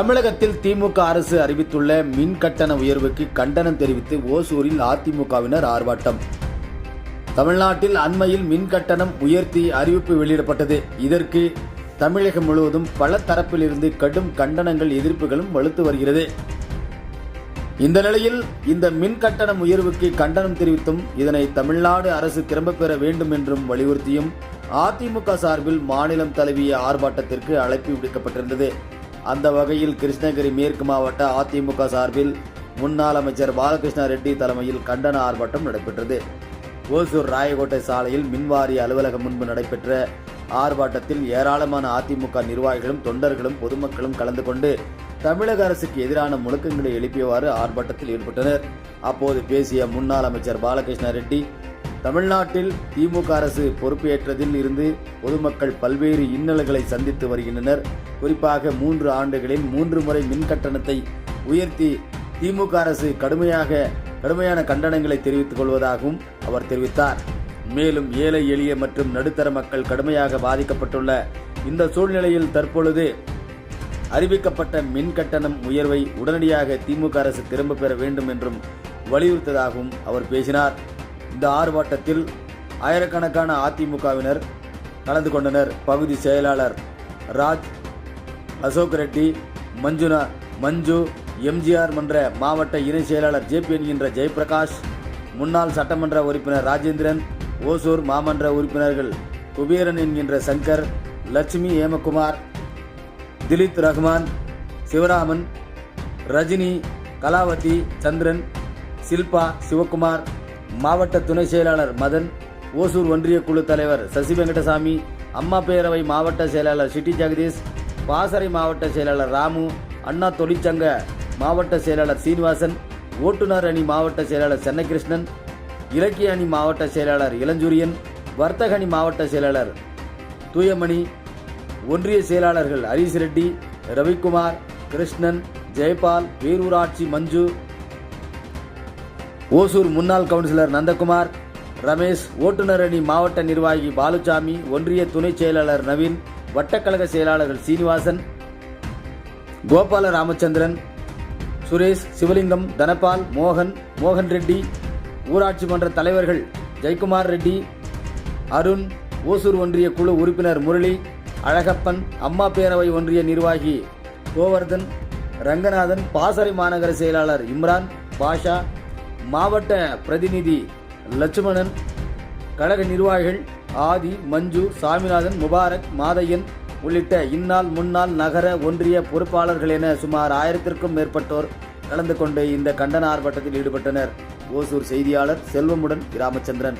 தமிழகத்தில் திமுக அரசு அறிவித்துள்ள மின் கட்டண உயர்வுக்கு கண்டனம் தெரிவித்து ஓசூரில் அதிமுகவினர் ஆர்ப்பாட்டம். தமிழ்நாட்டில் அண்மையில் மின் கட்டணம் உயர்த்தி அறிவிப்பு வெளியிடப்பட்டது. இதற்கு தமிழகம் முழுவதும் பல தரப்பிலிருந்து கடும் கண்டனங்கள் எதிர்ப்புகளும் வலுத்து வருகிறது. இந்த நிலையில் இந்த மின் கட்டணம் உயர்வுக்கு கண்டனம் தெரிவித்தும் இதனை தமிழ்நாடு அரசு திரும்பப் பெற வேண்டும் என்றும் வலியுறுத்தியும் அதிமுக சார்பில் மாநிலம் தழுவிய ஆர்ப்பாட்டத்திற்கு அழைப்பு விடுக்கப்பட்டிருந்தது. அந்த வகையில் கிருஷ்ணகிரி மேற்கு மாவட்ட அதிமுக சார்பில் முன்னாள் அமைச்சர் பாலகிருஷ்ண ரெட்டி தலைமையில் கண்டன ஆர்ப்பாட்டம் நடைபெற்றது. ஓசூர் ராயக்கோட்டை சாலையில் மின்வாரிய அலுவலகம் முன்பு நடைபெற்ற ஆர்ப்பாட்டத்தில் ஏராளமான அதிமுக நிர்வாகிகளும் தொண்டர்களும் பொதுமக்களும் கலந்து கொண்டு தமிழக அரசுக்கு எதிரான முழக்கங்களை எழுப்பியவாறு ஆர்ப்பாட்டத்தில் ஈடுபட்டனர். அப்போது பேசிய முன்னாள் அமைச்சர் பாலகிருஷ்ண ரெட்டி தமிழ்நாட்டில் திமுக அரசு பொறுப்பேற்றதில் இருந்து பொதுமக்கள் பல்வேறு இன்னல்களை சந்தித்து வருகின்றனர். குறிப்பாக மூன்று ஆண்டுகளில் மூன்று முறை மின் கட்டணத்தை உயர்த்தி திமுக அரசு கடுமையாக கடுமையான கண்டனங்களை தெரிவித்துக் கொள்வதாகவும் அவர் தெரிவித்தார். மேலும் ஏழை எளிய மற்றும் நடுத்தர மக்கள் கடுமையாக பாதிக்கப்பட்டுள்ள இந்த சூழ்நிலையில் தற்பொழுது அறிவிக்கப்பட்ட மின் கட்டணம் உயர்வை உடனடியாக திமுக அரசு திரும்ப பெற வேண்டும் என்றும் வலியுறுத்ததாகவும் அவர் பேசினார். இந்த ஆர்ப்பாட்டத்தில் ஆயிரக்கணக்கான அதிமுகவினர் கலந்து கொண்டனர். பகுதி செயலாளர் ராஜ் அசோக் ரெட்டி மஞ்சுனா மஞ்சு எம்ஜிஆர் மன்ற மாவட்ட இணை செயலாளர் ஜேபி என்கின்ற ஜெயபிரகாஷ் முன்னாள் சட்டமன்ற உறுப்பினர் ராஜேந்திரன் ஓசூர் மாமன்ற உறுப்பினர்கள் குபேரன் என்கின்ற சங்கர் லட்சுமி ஏமகுமார் திலீப் ரஹ்மான் சிவராமன் ரஜினி கலாவதி சந்திரன் சில்பா சிவகுமார் மாவட்ட துணை செயலாளர் மதன் ஓசூர் ஒன்றிய குழு தலைவர் சசி வெங்கடசாமி அம்மா பேரவை மாவட்ட செயலாளர் சிட்டி ஜெகதீஷ் பாசறை மாவட்ட செயலாளர் ராமு அண்ணா தொழிற்சங்க மாவட்ட செயலாளர் சீனிவாசன் ஓட்டுநர் அணி மாவட்ட செயலாளர் சென்னகிருஷ்ணன் இலக்கிய அணி மாவட்ட செயலாளர் இளஞ்சூரியன் வர்த்தக அணி மாவட்ட செயலாளர் தூயமணி ஒன்றிய செயலாளர்கள் ஹரீஷ் ரெட்டி ரவிக்குமார் கிருஷ்ணன் ஜெயபால் பேரூராட்சி மஞ்சு ஓசூர் முன்னாள் கவுன்சிலர் நந்தகுமார் ரமேஷ் ஓட்டுநர் அணி மாவட்ட நிர்வாகி பாலுசாமி ஒன்றிய துணை செயலாளர் நவீன் வட்டக்கழக செயலாளர்கள் சீனிவாசன் கோபால ராமச்சந்திரன் சுரேஷ் சிவலிங்கம் தனபால் மோகன் மோகன் ரெட்டி ஊராட்சி மன்ற தலைவர்கள் ஜெயக்குமார் ரெட்டி அருண் ஓசூர் ஒன்றிய குழு உறுப்பினர் முரளி அழகப்பன் அம்மா பேரவை ஒன்றிய நிர்வாகி கோவர்தன் ரங்கநாதன் பாசறை மாநகர செயலாளர் இம்ரான் பாஷா மாவட்ட பிரதிநிதி லட்சுமணன் கழக நிர்வாகிகள் ஆதி மஞ்சு சாமிநாதன் முபாரக் மாதையன் உள்ளிட்ட இந்நாள் முன்னாள் நகர ஒன்றிய பொறுப்பாளர்கள் என சுமார் ஆயிரத்திற்கும் மேற்பட்டோர் கலந்து கொண்டு இந்த கண்டன ஆர்ப்பாட்டத்தில் ஈடுபட்டனர். ஓசூர் செய்தியாளர் செல்வமுடன் ராமச்சந்திரன்